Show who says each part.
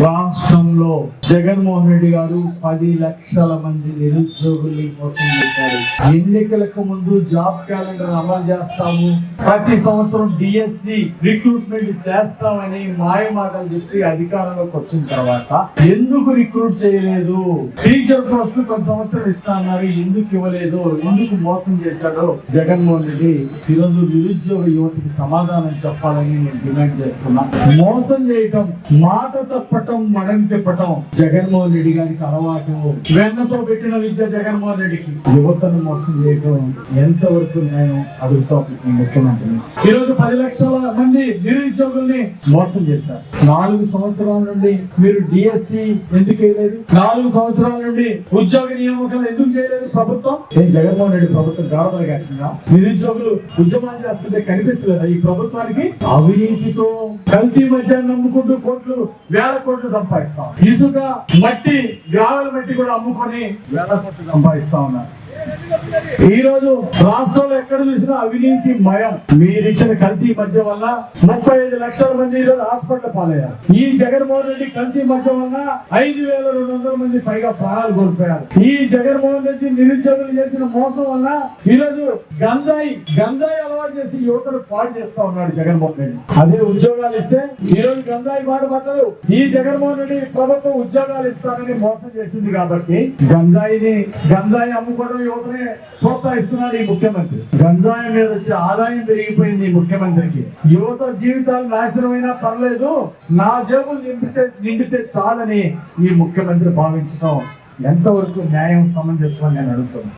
Speaker 1: రాష్ట్రంలో జగన్మోహన్ రెడ్డి గారు పది లక్షల మంది నిరుద్యోగుల్ని మోసం చేశారు. ఎన్నికలకు ముందు జాబ్ క్యాలెండర్ అమలు చేస్తాము. ప్రతి సంవత్సరం డిఎస్సి రిక్రూట్మెంట్ చేస్తామని మాయ మాటలు చెప్పి అధికారంలోకి వచ్చిన తర్వాత ఎందుకు రిక్రూట్ చేయలేదు? టీచర్ పోస్టులు కొంత సంవత్సరం ఇస్తా అన్నారు. ఎందుకు ఇవ్వలేదు? ఎందుకు మోసం చేశాడో జగన్మోహన్ రెడ్డి ఈరోజు నిరుద్యోగ యువతికి సమాధానం చెప్పాలని నేను డిమాండ్ చేస్తున్నా. మోసం చేయటం మాట తప్పటం మడం తిప్పటం జగన్మోహన్ రెడ్డి గారికి అలవాటు. వెన్నతో పెట్టిన విద్య జగన్మోహన్ రెడ్డికి. యువతను మోసం చేయటం ఎంతవరకు నేను అడుగుతాం ఈ ముఖ్యమంత్రిని? ఈరోజు పది లక్షల మంది నిరుద్యోగుల్ని మోసం చేశారు. నాలుగు సంవత్సరాల నుండి మీరు డిఎస్సి ఎందుకు వేయలేదు? నాలుగు సంవత్సరాల నుండి ఉద్యోగ నియామకాలు ఎందుకు చేయలేదు ప్రభుత్వం? ఏం జగన్మోహన్ రెడ్డి ప్రభుత్వం గాఢతలు కాసిందా నిరుద్యోగులు ఉద్యమాలు చేస్తుంటే కనిపించలేదా ఈ ప్రభుత్వానికి? అవినీతితో కల్తీ మధ్యాన్ని నమ్ముకుంటూ కోట్లు వేల కోట్లు సంపాదిస్తాం ఇసుక మట్టి గ్రావెల మట్టి కూడా అమ్ముకొని వేల కోట్లు సంపాదిస్తా ఉన్నారు. ఈ రోజు రాష్ట్రంలో ఎక్కడ చూసినా అవినీతి మయం. మీరిచ్చిన కల్తీ మధ్య వల్ల ముప్పై ఐదు లక్షల మంది ఈ రోజు హాస్పిటల్ పాలయ్యారు. ఈ జగన్మోహన్ రెడ్డి కల్తీ మధ్య వల్ల ఐదు వేల రెండు వందల మంది పైగా ప్రాణాలు కోల్పోయారు. ఈ జగన్మోహన్ రెడ్డి నిరుద్యోగులు చేసిన మోసం వల్ల ఈ రోజు గంజాయి గంజాయి అలవాటు చేసి యువతను పాడు చేస్తా ఉన్నాడు జగన్మోహన్ రెడ్డి. అదే ఉద్యోగాలు ఇస్తే ఈ రోజు గంజాయి బాట పట్టరు ఈ జగన్మోహన్ రెడ్డి ప్రభుత్వం ఉద్యోగాలు ఇస్తానని మోసం చేసింది కాబట్టి గంజాయిని గంజాయి అమ్ముకోవడం యువతనే ప్రోత్సహిస్తున్నాడు ఈ ముఖ్యమంత్రి. గంజాయి మీద వచ్చే ఆదాయం పెరిగిపోయింది ఈ ముఖ్యమంత్రికి. యువత జీవితాలు నాశనమైనా పర్లేదు నా జేబులు నింపితే నిండితే చాలని ఈ ముఖ్యమంత్రి భావించడం ఎంతవరకు న్యాయం సమంజసం నేను అడుగుతున్నాను.